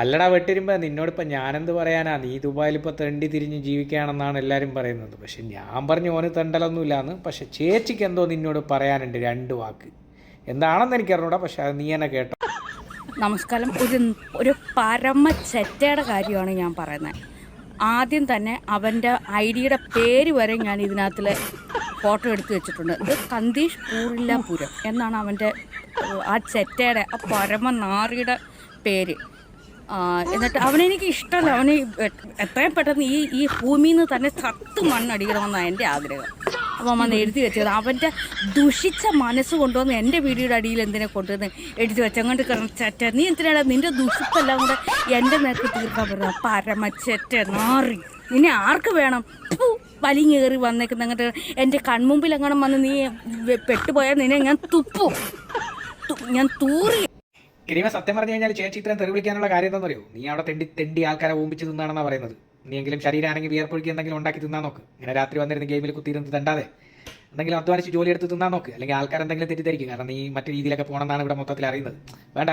അല്ലടാ വെട്ടിരുമ്പോ നിന്നോടിപ്പോ ഞാനെന്ത് പറയാനാ? നീ ദുബായിൽ ഇപ്പൊ തെണ്ടി തിരിഞ്ഞ് ജീവിക്കുകയാണെന്നാണ് എല്ലാരും പറയുന്നത്. പക്ഷെ ഞാൻ പറഞ്ഞു ഓന് തെണ്ടലൊന്നുമില്ലാന്ന്. പക്ഷെ ചേച്ചിക്ക് എന്തോ നിന്നോട് പറയാനുണ്ട് രണ്ട് വാക്ക്. എന്താണെന്ന് എനിക്കറിഞ്ഞൂടാ പക്ഷെ അത് നീ എന്നെ കേട്ടോ. നമസ്കാരം. ഒരു ഒരു പരമ ചെറ്റയുടെ കാര്യമാണ് ഞാൻ പറയുന്നത്. ആദ്യം തന്നെ അവന്റെ ഐ ഡിയുടെ പേര് വരെ ഞാൻ ഇതിനകത്തിൽ ഫോട്ടോ എടുത്ത് വെച്ചിട്ടുണ്ട്. ഇത് കന്തീഷ് പൂരില്ലാപുരം എന്നാണ് അവന്റെ ആ ചെറ്റയുടെ ആ പരമനാറിയുടെ പേര്. എന്നിട്ട് അവനെനിക്ക് ഇഷ്ടമല്ല അവന് എത്രയും പെട്ടെന്ന് ഈ ഈ ഭൂമിയിൽ നിന്ന് തന്നെ ചത്ത് മണ്ണടിക്കണമെന്നാണ് എന്റെ ആഗ്രഹം. അപ്പം വന്ന് എഴുതി വെച്ചത്. അവന്റെ ദുഷിച്ച മനസ്സ് കൊണ്ടുവന്ന് എന്റെ വീടിയുടെ അടിയിൽ എന്തിനെ കൊണ്ടുവന്ന് എഴുതി വെച്ചങ്ങോട്ട് ചെറ്റ നീ എന്തിനാടാ നിന്റെ ദുഷിപ്പെല്ലാം കൂടെ എന്റെ നേരത്തെ തീർക്കാൻ പറ്റുന്ന പരമച്ചെറ്റ നാറി. നിന്നെ ആർക്ക് വേണം? വലിഞ്ഞു കയറി വന്നേക്കുന്ന അങ്ങോട്ട് എന്റെ കൺമുമ്പിൽ അങ്ങനെ വന്ന് നീ പെട്ടുപോയാൽ നിന്നെ ഞാൻ തുപ്പും. ഞാൻ തൂറി. കിരീമ സത്യം പറഞ്ഞു കഴിഞ്ഞാൽ ചേച്ചി ഇത്രയും തെറി വിളിക്കാനുള്ള കാര്യം എന്താണെന്ന് അറിയോ നീ അവിടെ തെണ്ടി തെണ്ടി ആൾക്കാരെ ഓമ്പിച്ച് നിന്നാണെന്നാണ് പറയുന്നത്. നീയെങ്കിലും ശരീരമാണെങ്കിൽ വിയർപ്പൊഴുക്കി എന്തെങ്കിലും ഉണ്ടാക്കി തിന്നാൻ നോക്ക്. ഇങ്ങനെ രാത്രി വന്നിരുന്ന് ഗെയിമിൽ കുത്തിയിരുന്ന് തണ്ടാതെ. എന്തെങ്കിലും അധ്വാനിച്ച് ജോലി എടുത്ത് തിന്നാൻ നോക്ക്. അല്ലെങ്കിൽ ആൾക്കാർ എന്തെങ്കിലും തെറ്റിദ്ധരിക്കും. കാരണം നീ മറ്റു രീതിയിലൊക്കെ പോകണമെന്നാണ് ഇവിടെ മൊത്തത്തിൽ അറിയുന്നത്. വേണ്ട